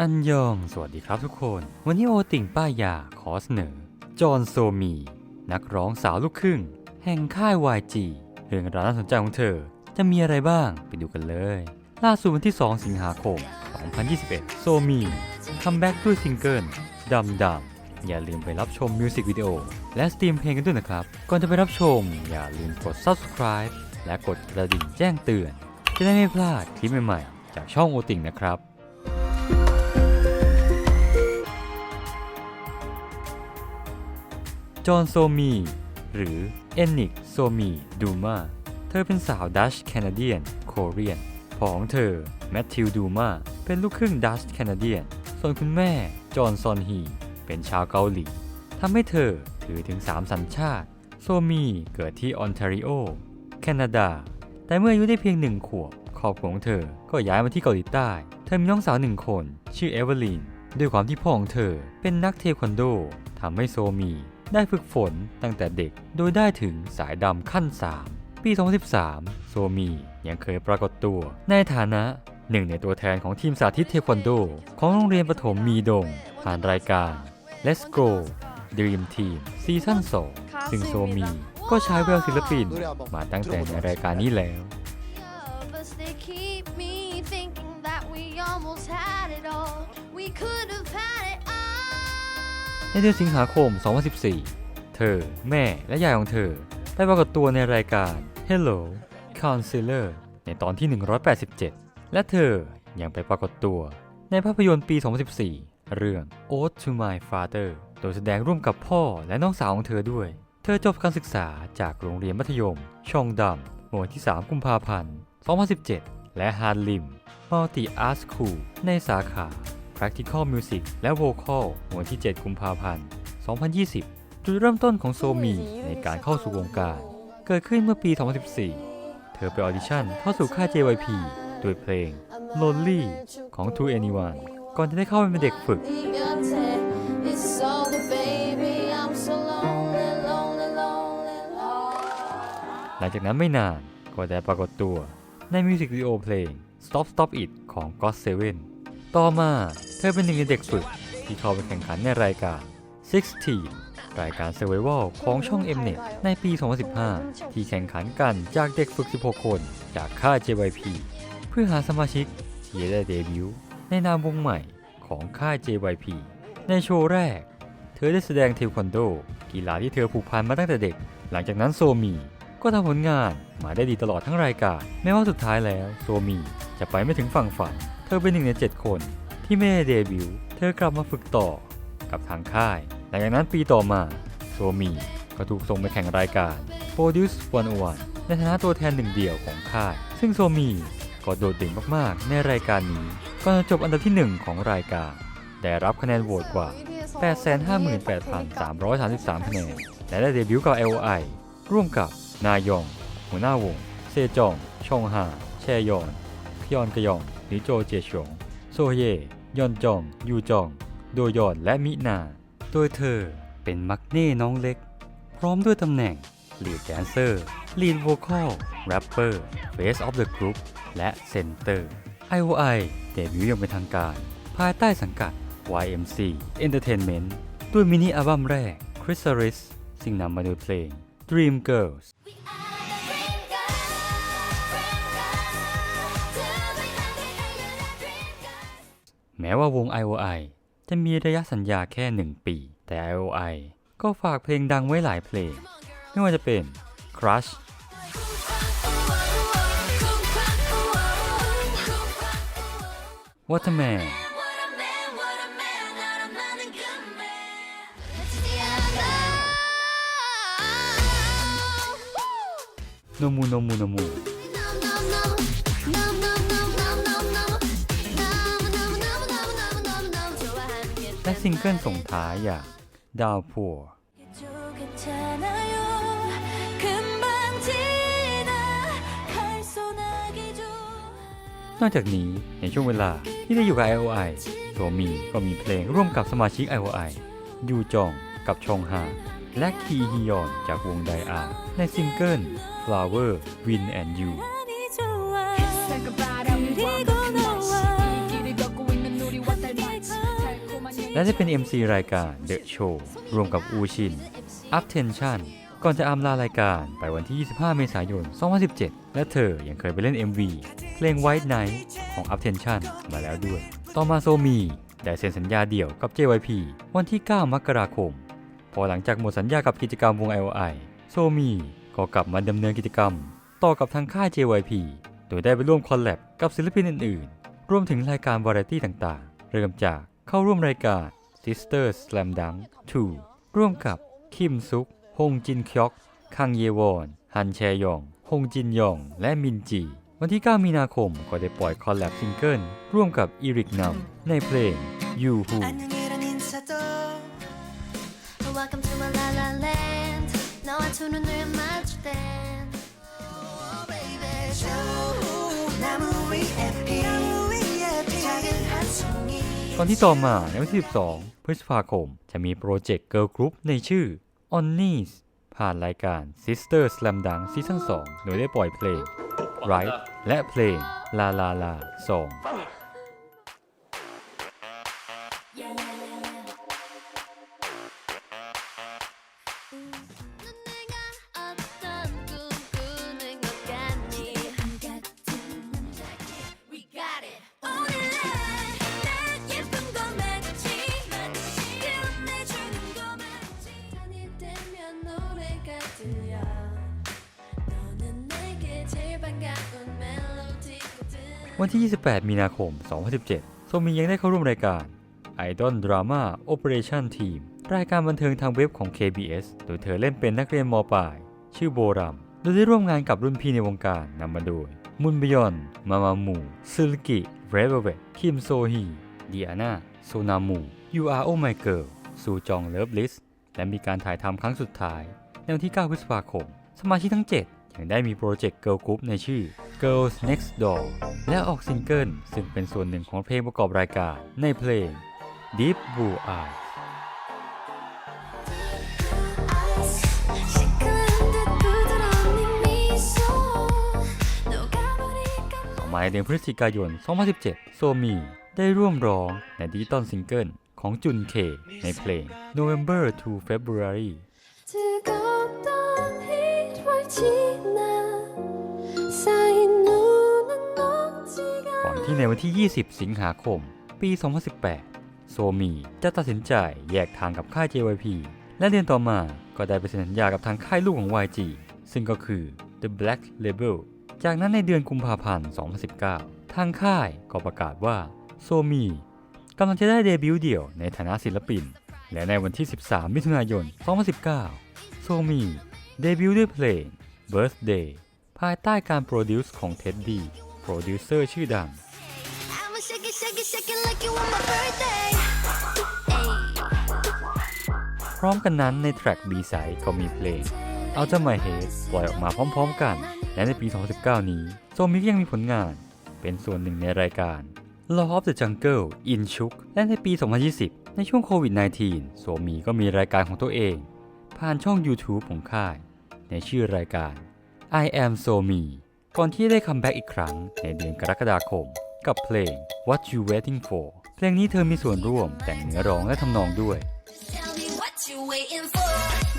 อันยอง สวัสดีครับทุกคน วันนี้โอติ่งป้ายยาขอเสนอ จอห์นโซมี นักร้องสาวลูกครึ่ง แห่งค่าย YG เรื่องราวน่าสนใจของเธอ จะมีอะไรบ้างไปดูกันเลย ล่าสุดวันที่ 2 สิงหาคม 2021 โซมี คัมแบ็กด้วยซิงเกิลดำดำอย่าลืมไปรับชมมิวสิกวิดีโอและสตรีมเพลงกันด้วยนะครับ ก่อนจะไปรับชม อย่าลืมกด subscribe และกดกระดิ่งแจ้งเตือน จะได้ไม่พลาดคลิปใหม่ๆ จากช่องโอติ่งนะครับ จอห์นโซมี หรือเอนนิกโซมีดูมาเธอเป็นสาวดัชแคนาเดียนโคเรียนพ่อของเธอแมทธิวดูมาเป็นลูกครึ่งดัชแคนาเดียน ส่วนคุณแม่ จอห์นซอนฮี เป็นชาวเกาหลี ทำให้เธอถือถึง 3 สัญชาติ โซมีเกิดที่ออนแทรีโอ แคนาดา แต่เมื่ออายุได้เพียงหนึ่งขวบครอบครัวของเธอก็ย้ายมาที่เกาหลีใต้ เธอมีน้องสาวหนึ่งคน ชื่อเอเวอร์ลีน ด้วยความที่พ่อของเธอเป็นนักเทควันโดทำให้โซมี ได้ฝึกฝนตั้งแต่เด็กโดยได้ถึงสายดำขั้น 3 ปี 2013 โซมียังเคยปรากฏตัว ในฐานะหนึ่งในตัวแทนของทีมสาธิตเทควันโด ของโรงเรียนประถมมีดงผ่านรายการ Let's Go Dream Team ซีซั่น2ซึ่งโซมีก็ใช้แววศิลปินมาตั้งแต่ในรายการนี้แล้ว Us, they keep ในเดือนสิงหาคม 2014 เธอ แม่และยายของเธอ ได้ปรากฏตัวในรายการ Hello Counselor ในตอนที่ 187 และเธอยังไปปรากฏตัวในภาพยนตร์ปี 2014 เรื่อง Ode to My Father โดยแสดงร่วมกับพ่อและน้องสาวของเธอด้วย เธอจบการศึกษาจากโรงเรียนมัธยม ชองดำเมื่อวันที่ 3 กุมภาพันธ์ 2017 และฮาร์ลิม Multi Art School ในสาขา Practical Music และ Vocal วันที่ 7 กุมภาพันธ์ 2020 จุดเริ่มต้นของโซมีในการเข้าสู่วงการ เกิดขึ้นเมื่อปี 2014 เธอไปออดิชั่นเข้าสู่ค่าย JYP ด้วยเพลง Lonely ของ To Anyone ก่อนจะได้เข้าไปเป็นเด็กฝึก หลังจากนั้นไม่นานก็ได้ปรากฏตัวในมิวสิกวิดีโอเพลง Stop Stop It ของ God Seven ต่อมาเธอเป็นหนึ่งในเด็กฝึก ที่เข้าไปแข่งขันในรายการ 16 รายการ Survival ของช่อง Mnet ในปี 2015 ที่แข่งขันกันจากเด็กฝึก 16 คน จากค่าย JYP เพื่อหาสมาชิกที่จะได้เดบิวต์ในนามวงใหม่ของค่าย JYP ในโชว์แรก เธอได้แสดงเทควันโด กีฬาที่เธอผูกพันมาตั้งแต่เด็ก หลังจากนั้นโซมี ก็ทำผลงานมาได้ดีตลอดทั้งรายการแม้ว่าสุดท้ายแล้วโซมีจะไปไม่ถึงฝั่งฝัน เธอเป็นหนึ่งใน 7 คนที่ไม่ได้เดบิวต์ เธอกลับมาฝึกต่อกับทางค่าย หลังจากนั้นปีต่อมาโซมีก็ถูกส่งไปแข่งรายการ Produce 101ในฐานะตัวแทนหนึ่งเดียวของค่าย ซึ่งโซมีก็โดดเด่นมากๆ ในรายการนี้ก่อนจะจบอันดับที่หนึ่งของรายการ ได้รับคะแนนโหวตกว่า 858,333 คะแนน และได้เดบิวต์กับ LOI ร่วมกับนายอง หัวหน้าวง เซจอง ชองฮา แชยอนคยอนกยอง นิโจเจชงโซเย ยอนจอง ยูจอง โดยอนและมินา โดยเธอเป็นมักเน่น้องเล็ก พร้อมด้วยตำแหน่ง Lead Dancer Lead Vocal Rapper Face of the Group และ Center IOI เดบิวต์อย่างเป็นทางการ ภายใต้สังกัด YMC Entertainment ด้วยมินิอัลบั้มแรก Chrysalis ซึ่งนำมาโดยเพลง Dream Girls We are ม้ว่าวง IOI จะมีระยะสัญญาแค่ 1 ปี แต่ IOI ก็ฝากเพลงดังไว้หลายเพลง ไม่ว่าจะเป็น Crush Waterman What a man, what a man, not a man, ซิงเกิลส่งท้ายอย่างดาวพัวนอกจากนี้ในช่วงเวลาที่ได้อยู่กับ IOI ตัวมีก็มีเพลงร่วมกับสมาชิก IOI ยูจองกับชองฮาและคีฮียอนจากวงไดอาในซิงเกิล Flower Win and You และได้เป็น MC รายการ The Show รวมกับอูชิน Up Tension ก่อนจะอำลารายการไปวันที่ 25 เมษายน 2017 และเธอยังเคยไปเล่น MV เพลง White Night ของ Up Tension มาแล้วด้วย ต่อมาโซมีได้เซ็นสัญญาเดี่ยวกับ JYP วันที่ 9 มกราคม พอหลังจากหมดสัญญากับกิจกรรมวง IOI โซมีก็กลับมาดำเนินกิจกรรม ต่อกับทางค่าย JYP โดยได้ไปร่วมคอลแลบกับศิลปินอื่นๆ รวมถึงรายการวาไรตี้ต่างๆ เริ่มจาก เข้าร่วมรายการ Sister Slam Dunk 2 ร่วมกับคิมซุก ฮงจินคยอก คังเยวอน ฮันแชยอง ฮงจินยอง และมินจี วันที่ 9 มีนาคมก็ได้ปล่อยคอลแลบซิงเกิลร่วมกับอีริกนัมในเพลง You Who 안녕이란 인사도 Welcome to my la la land 너와 두 눈을 맞출 땐 Oh baby 나무 위에 피 작은 한 송이 ตอนที่ต่อมาในวันที่ 12 พฤษภาคม จะมีโปรเจกต์เกิร์ลกรุ๊ปในชื่อ Onnies ผ่านรายการ Sister Slam Dunk ซีซั่น2โดยได้ปล่อยเพลง Right และเพลง La La La 2 วันที่ 28 มีนาคม 2017 โซมียังได้เข้าร่วมรายการ Idol Drama Operation Team รายการบันเทิงทางเว็บของ KBS โดยเธอเล่นเป็นนักเรียนมปลาย ชื่อโบรัม โดยได้ร่วมงานกับรุ่นพี่ในวงการนำมาโดย มุนบยอน มามามูซึลกิ เรเวเวตคิมโซฮีดีอาน่าโซนามู You Are Oh My Girl ซูจองเลิฟลิสและมีการถ่ายทำครั้งสุดท้าย ในวันที่ 9 พฤษภาคม สมาชิกทั้ง 7 ยังได้มีโปรเจกต์เกิร์ลกรุ๊ปในชื่อ Girls Next Door และออกซิงเกิลซึ่งเป็นส่วนหนึ่งของเพลงประกอบรายการในเพลง Deep Blue Eyes มาในเดือนพฤศจิกายน 2017 โซมีได้ร่วมร้องในดิจิตอลซิงเกิลของจุนเคในเพลง November to February ก่อนที่ในวันที่ 20 สิงหาคม ปี 2018 โซมีจะตัดสินใจแยกทางกับค่าย JYP และเดือนต่อมาก็ได้ไปเซ็นสัญญากับทางค่ายลูกของ YG ซึ่งก็คือ The Black Label จากนั้นในเดือนกุมภาพันธ์ 2019 ทางค่ายก็ประกาศว่าโซมีกำลังจะได้เดบิวต์เดี่ยวในฐานะศิลปิน และในวันที่ 13 มิถุนายน 2019 โซมี เดบิวต์ด้วยเพลง Birthday ภายใต้การโปรดิวซ์ของ Teddy โปรดิวเซอร์ชื่อดัง I'ma shake it shake it shake it like you on my birthday Ayy. พร้อมกันนั้นในแทร็ก B ไซด์ก็มีเพลง เอาจะมาเฮดปล่อยออกมาพร้อมๆกัน และในปี 2019 นี้ โซมิกยังมีผลงาน เป็นส่วนหนึ่งในรายการ Law of the Jungle In Chuk และในปี 2020 ในช่วงโควิด -19 โซมีก็มีรายการของตัวเอง ผ่านช่อง YouTube ของค่าย ในชื่อรายการ I Am So Me ก่อนที่จะได้คัมแบ็กอีกครั้งในเดือนกรกฎาคม กับเพลง What You Waiting For เพลงนี้เธอมีส่วนร่วมแต่งเนื้อร้องและทำนองด้วย Tell me what you waiting for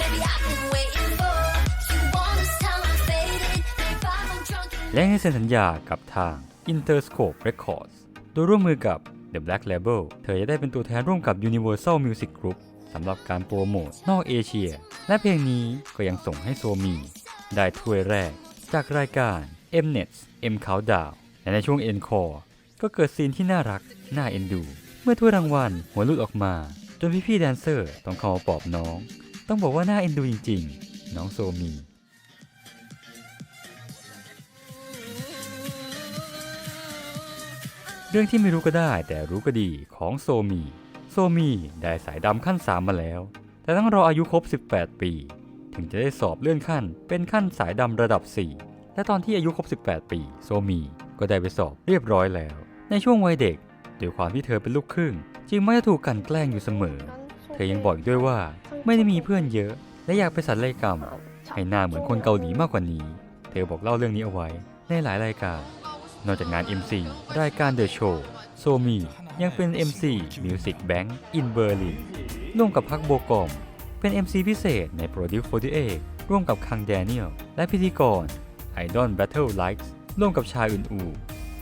Baby I've been waiting for You wanna tell I'm faded If I'm drunk and และยังได้เซ็นสัญญากับทาง Interscope Records โดยร่วมมือกับ The Black Label เธอจะได้เป็นตัวแทนร่วมกับ Universal Music Group สำหรับการโปรโมทนอกเอเชีย และเพลงนี้ก็ยังส่งให้โซมี ได้ถ้วยแรก จากรายการ Mnet M Countdown และในช่วง Encore ก็เกิดซีนที่น่ารัก น่าเอ็นดู เมื่อถ้วยรางวัลหัวลุดออกมา จนพี่ๆแดนเซอร์ต้องเข้ามาปอบน้อง ต้องบอกว่าน่าเอ็นดูจริง ๆ น้องโซมีเรื่องที่ไม่รู้ก็ได้แต่รู้ก็ดีของโซมี โซมีได้สายดำขั้น 3 มาแล้ว แต่ต้องรออายุครบ 18 ปี ถึงจะได้สอบเลื่อนขั้น เป็นขั้นสายดำระดับ 4 และตอนที่อายุครบ 18 ปี โซมีก็ได้ไปสอบเรียบร้อยแล้ว ในช่วงวัยเด็กด้วยความที่เธอเป็นลูกครึ่ง จึงไม่จะถูกกลันแกล้งอยู่เสมอ เธอยังบอกอีกด้วยว่าไม่ได้มีเพื่อนเยอะ และอยากไปศัลยกรรม ให้หน้าเหมือนคนเกาหลีมากกว่านี้ เธอบอกเล่าเรื่องนี้เอาไว้ในหลายรายการ นอกจากงาน MC รายการ The Show โซมี ยังเป็น MC Music Bank in Berlin ร่วมกับพักโบกอม เป็น MC พิเศษใน Produce 48 ร่วมกับคังแดเนียลและพิธีกร Idol Battle Likes ร่วมกับชายอื่นอู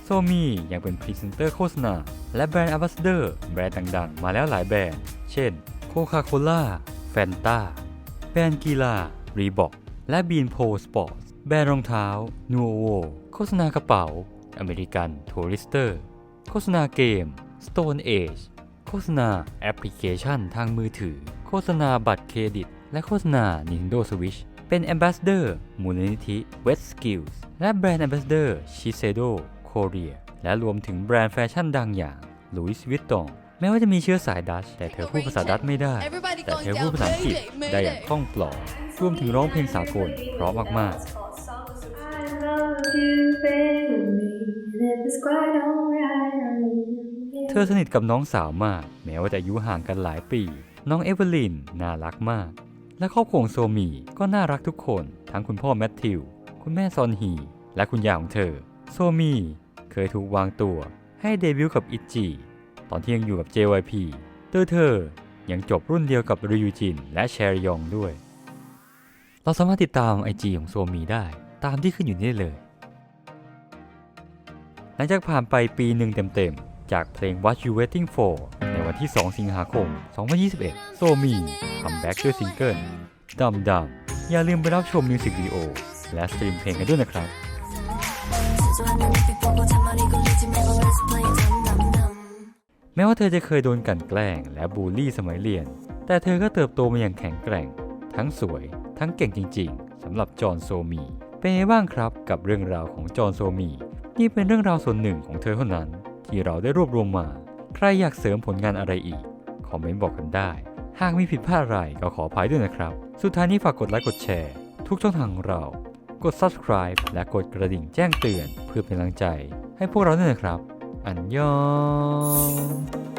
โซมียังเป็นพรีเซนเตอร์โฆษณา และแบรนด์อ b บ s สเดอร์แบรนด์ดังๆ มาแล้วหลายแบรนด์ เช่น Coca-Cola Fanta แบรนด์กีฬา Reebok และ Beanpo Sports แบรนด์รองเท้า Nuovo โฆษณากระเป๋า American Tourister โฆษณาเกม Stone Age โฆษณาแอปพลิเคชันทางมือถือ โฆษณาบัตรเครดิต และโฆษณา Nintendo Switch เป็น Ambassador มูลนิธิ West Skills และแบรนด์ Ambassador Shiseido Korea และรวมถึงแบรนด์แฟชั่นดังอย่าง Louis Vuitton แม้ว่าจะมีเชื้อสายดัชแต่เธอพูดภาษาดัชไม่ได้ แต่เธอพูดภาษาอังกฤษได้อย่างคล่องปลอดรวมถึงร้องเพลงสากลเพราะมาก I love you, baby. And if it's quite alright, I mean, ๆ เธอสนิทกับน้องสาวมาก แม้ว่าจะอายุห่างกันหลายปี น้องเอเวอร์ลินน่ารักมาก และครอบครัวโซมีก็น่ารักทุกคน ทั้งคุณพ่อแมทธิว คุณแม่ซอนฮี และคุณยายของเธอ โซมีเคยถูกวางตัวให้เดบิวต์กับอิจิ ตอนที่ยังอยู่กับ JYP โดยเธอยังจบรุ่นเดียวกับริยูจินและแชรยองด้วย เราสามารถติดตาม IG ของโซมีได้ ตามที่ขึ้นอยู่นี่เลย หลังจากผ่านไปปีหนึ่งเต็มๆ จากเพลง What You Waiting For ในวันที่ 2 สิงหาคม 2021 โซมีคัมแบ็กด้วยซิงเกิลดำดำอย่าลืมไปรับชมมิวสิกวิดีโอ และสตรีมเพลงกันด้วยนะครับ แม้ว่าเธอจะเคยโดนกั่นแกล้งและบูลลี่สมัยเรียน แต่เธอก็เติบโตมาอย่างแข็งแกร่ง ทั้งสวย ทั้งเก่งจริง ๆสำหรับจอห์นโซมี เป็นไงบ้างครับกับเรื่องราวของจอห์นโซมี นี่เป็นเรื่องราวส่วนหนึ่งของเธอเท่านั้น ที่เราได้รวบรวมมา ใครอยากเสริมผลงานอะไรอีก คอมเมนต์บอกกันได้ หากมีผิดพลาดอะไรก็ขออภัยด้วยนะครับ สุดท้ายนี้ฝากกดไลค์กดแชร์ ทุกช่องทางของเรา กด subscribe และกดกระดิ่งแจ้งเตือนเพื่อเป็นกำลังใจ ให้พวกเราด้วยนะครับ อันยอง